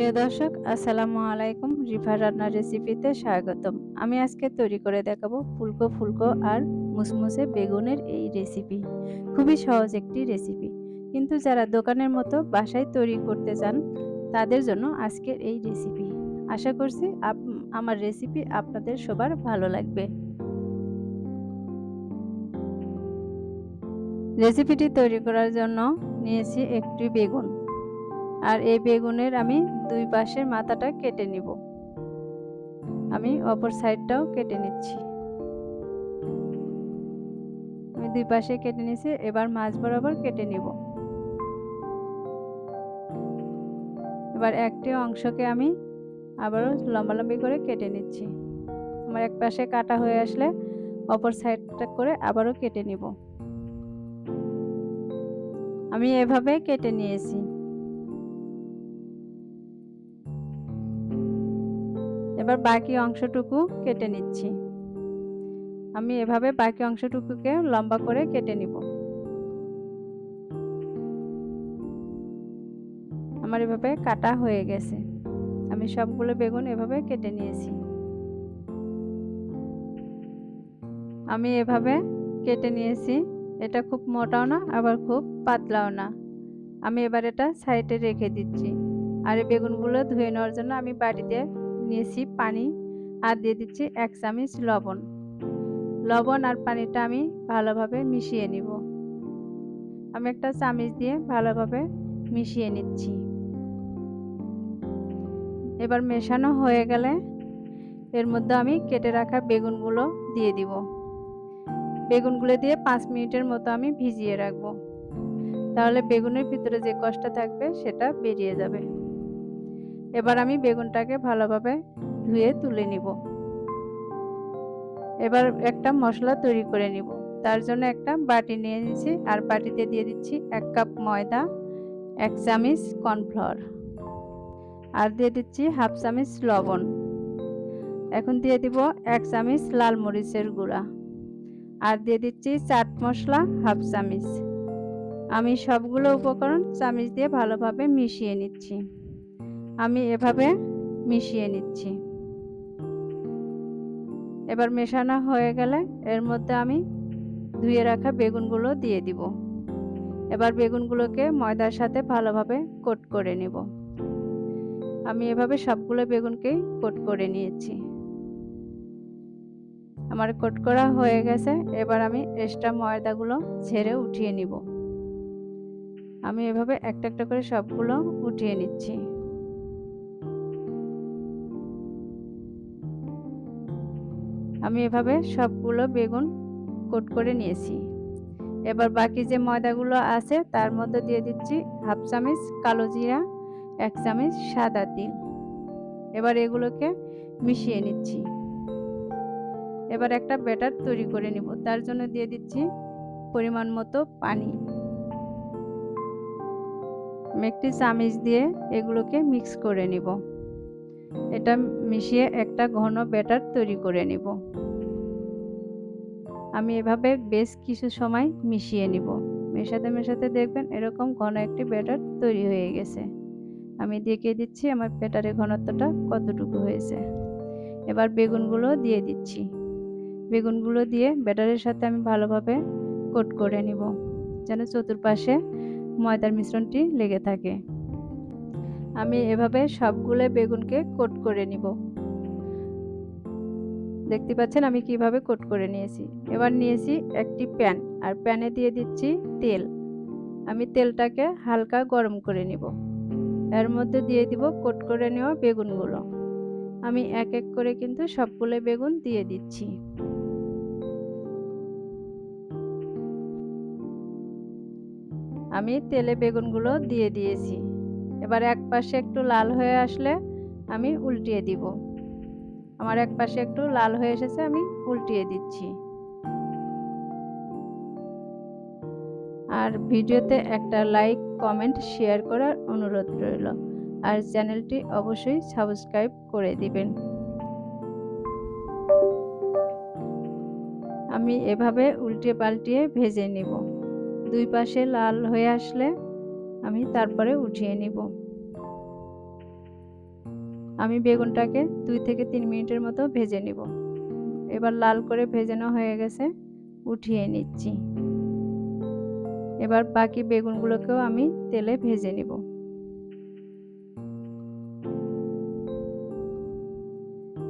প্রিয় দর্শক, আসসালামু আলাইকুম। রিফা রান্নার রেসিপিতে স্বাগতম। আমি আজকে তৈরি করে দেখাবো ফুলকো ফুলকো আর মুসমুসে বেগুনের এই রেসিপি খুবই সহজ একটি রেসিপি কিন্তু যারা দোকানের মতো বাসায় তৈরি করতে চান, তাদের জন্য আজকের এই রেসিপি আশা করছি আমার রেসিপি আপনাদের সবার ভালো লাগবে। রেসিপিটি তৈরি করার জন্য নিয়েছি একটি বেগুন। আর এই বেগুনের আমি দুই পাশের মাথাটা কেটে নিব। আমি অপর সাইডটাও কেটে নিচ্ছি। আমি দুই পাশে কেটে নিয়েছি, এবার মাছ বরাবর কেটে নিব। এবার একটি অংশকে আমি আবারও লম্বালম্বি করে কেটে নিচ্ছি। আমার এক পাশে কাটা হয়ে আসলে অপর সাইডটা করে আবারও কেটে নিব। আমি এভাবে কেটে নিয়েছি। এবার বাকি অংশটুকু কেটে নিচ্ছি। আমি এভাবে বাকি অংশটুকুকে লম্বা করে কেটে নিব। আমার এভাবে কাটা হয়ে গেছে। আমি সবগুলো বেগুন এভাবে কেটে নিয়েছি। আমি এভাবে কেটে নিয়েছি। এটা খুব মোটাও না, আবার খুব পাতলাও না। আমি এবার এটা সাইডে রেখে দিচ্ছি। আর এই বেগুনগুলো ধুয়ে নেওয়ার জন্য আমি বাড়িতে নিয়েছি পানি আর দিয়ে দিচ্ছি এক চামচ লবণ। লবণ আর পানিটা আমি ভালোভাবে মিশিয়ে নিব। আমি একটা চামচ দিয়ে ভালোভাবে মিশিয়ে নিচ্ছি। এবার মেশানো হয়ে গেলে এর মধ্যে আমি কেটে রাখা বেগুনগুলো দিয়ে দিব। বেগুনগুলো দিয়ে পাঁচ মিনিটের মতো আমি ভিজিয়ে রাখব। তাহলে বেগুনের ভিতরে যে কষ্ট থাকবে সেটা বেরিয়ে যাবে। এবার আমি বেগুনটাকে ভালোভাবে ধুয়ে তুলে নিব। এবার একটা মশলা তৈরি করে নিব। তার জন্য একটা বাটি নিয়ে নিচ্ছি আর বাটিতে দিয়ে দিচ্ছি এক কাপ ময়দা, এক চামিচ কর্নফ্লাওয়ার। আর দিয়ে দিচ্ছি হাফ চামিচ লবণ। এখন দিয়ে দিব এক চামচ লাল মরিচের গুঁড়া। আর দিয়ে দিচ্ছি চাট মশলা হাফ চামিচ। আমি সবগুলো উপকরণ চামিচ দিয়ে ভালোভাবে মিশিয়ে নিচ্ছি। আমি এভাবে মিশিয়ে নিচ্ছি। এবার মেশানো হয়ে গেলে এর মধ্যে আমি ধুয়ে রাখা বেগুনগুলো দিয়ে দিব। এবার বেগুনগুলোকে ময়দার সাথে ভালোভাবে কোট করে নেব। আমি এভাবে সবগুলো বেগুনকেই কোট করে নিয়েছি। আমার কোট করা হয়ে গেছে, এবার আমি এক্সট্রা ময়দাগুলো ঝেড়ে উঠিয়ে নিব। আমি এভাবে একটা একটা করে সবগুলো উঠিয়ে নিচ্ছি। আমি এভাবে সবগুলো বেগুন কোট করে নিয়েছি। এবার বাকি যে ময়দাগুলো আছে, তার মধ্যে দিয়ে দিচ্ছি হাফ চামচ কালো জিরা, এক চামচ সাদা তিল। এবার এগুলোকে মিশিয়ে নিচ্ছি। এবার একটা ব্যাটার তৈরি করে নিব, তার জন্য দিয়ে দিচ্ছি পরিমাণ মতো পানি। একটি চামচ দিয়ে এগুলোকে মিক্স করে নিব। এটা মিশিয়ে একটা ঘন ব্যাটার তৈরি করে নিব। আমি এভাবে বেশ কিছু সময় মিশিয়ে নিব। মেশাতে মেশাতে দেখবেন এরকম ঘন একটি ব্যাটার তৈরি হয়ে গেছে। আমি দেখিয়ে দিচ্ছি আমার ব্যাটারের ঘনত্বটা কতটুকু হয়েছে। এবার বেগুনগুলো দিয়ে দিচ্ছি। বেগুনগুলো দিয়ে ব্যাটারের সাথে আমি ভালোভাবে কোট করে নিব, যেন চতুর্পাশে ময়দার মিশ্রণটি লেগে থাকে। আমি এভাবে সবগুলো বেগুনকে কোট করে নিব। দেখতে পাচ্ছেন আমি কীভাবে কোট করে নিয়েছি। এবার নিয়েছি একটি প্যান আর প্যানে দিয়ে দিচ্ছি তেল। আমি তেলটাকে হালকা গরম করে নিব। এর মধ্যে দিয়ে দিব কোট করে নেওয়া বেগুনগুলো। আমি এক এক করে কিন্তু সবগুলো বেগুন দিয়ে দিচ্ছি। আমি তেলে বেগুনগুলো দিয়ে দিয়েছি। এবার এক পাশে একটু লাল হয়ে আসলে আমি উল্টিয়ে দিব। আমার এক পাশে একটু লাল হয়ে এসেছে, আমি উল্টিয়ে দিচ্ছি। আর ভিডিওতে একটা লাইক, কমেন্ট, শেয়ার করার অনুরোধ রইল। আর চ্যানেলটি অবশ্যই সাবস্ক্রাইব করে দিবেন। আমি এভাবে উল্টে পাল্টিয়ে ভেজে নিব। দুই পাশে লাল হয়ে আসলে আমি তারপরে উঠিয়ে নিব। আমি বেগুনটাকে দুই থেকে তিন মিনিটের মতো ভেজে নিব। এবার লাল করে ভেজানো হয়ে গেছে, উঠিয়ে নিচ্ছি। এবার বাকি বেগুনগুলোকেও আমি তেলে ভেজে নিব।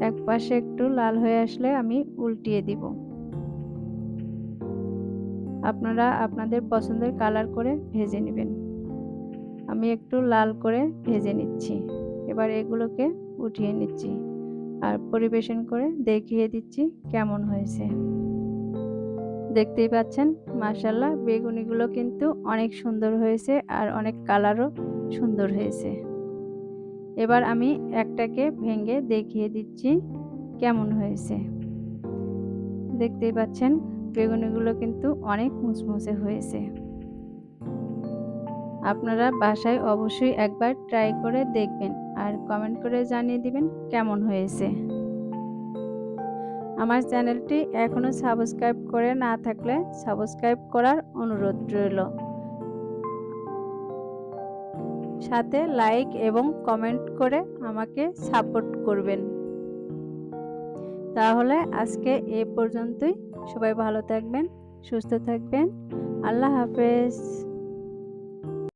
এক পাশে একটু লাল হয়ে আসলে আমি উল্টিয়ে দিব। আপনারা আপনাদের পছন্দের কালার করে ভেজে নেবেন। আমি একটু লাল করে ভেজে নিচ্ছি। এবার এগুলোকে উঠিয়ে নিচ্ছি আর পরিবেশন করে দেখিয়ে দিচ্ছি কেমন হয়েছে। দেখতেই পাচ্ছেন মাসাল্লাহ বেগুনিগুলো কিন্তু অনেক সুন্দর হয়েছে আর অনেক কালারও সুন্দর হয়েছে। এবার আমি একটাকে ভেঙে দেখিয়ে দিচ্ছি কেমন হয়েছে। দেখতেই পাচ্ছেন, বেগুনিগুলো কিন্তু অনেক মুচমুচে হয়েছে। আপনারা বাসায় অবশ্যই একবার ট্রাই করে দেখবেন আর কমেন্ট করে জানিয়ে দিবেন কেমন হয়েছে। আমার চ্যানেলটি এখনও সাবস্ক্রাইব করে না থাকলে সাবস্ক্রাইব করার অনুরোধ রইল। সাথে লাইক এবং কমেন্ট করে আমাকে সাপোর্ট করবেন। তাহলে আজকে এ পর্যন্তই। সবাই ভালো থাকবেন, সুস্থ থাকবেন। আল্লাহ হাফেজ।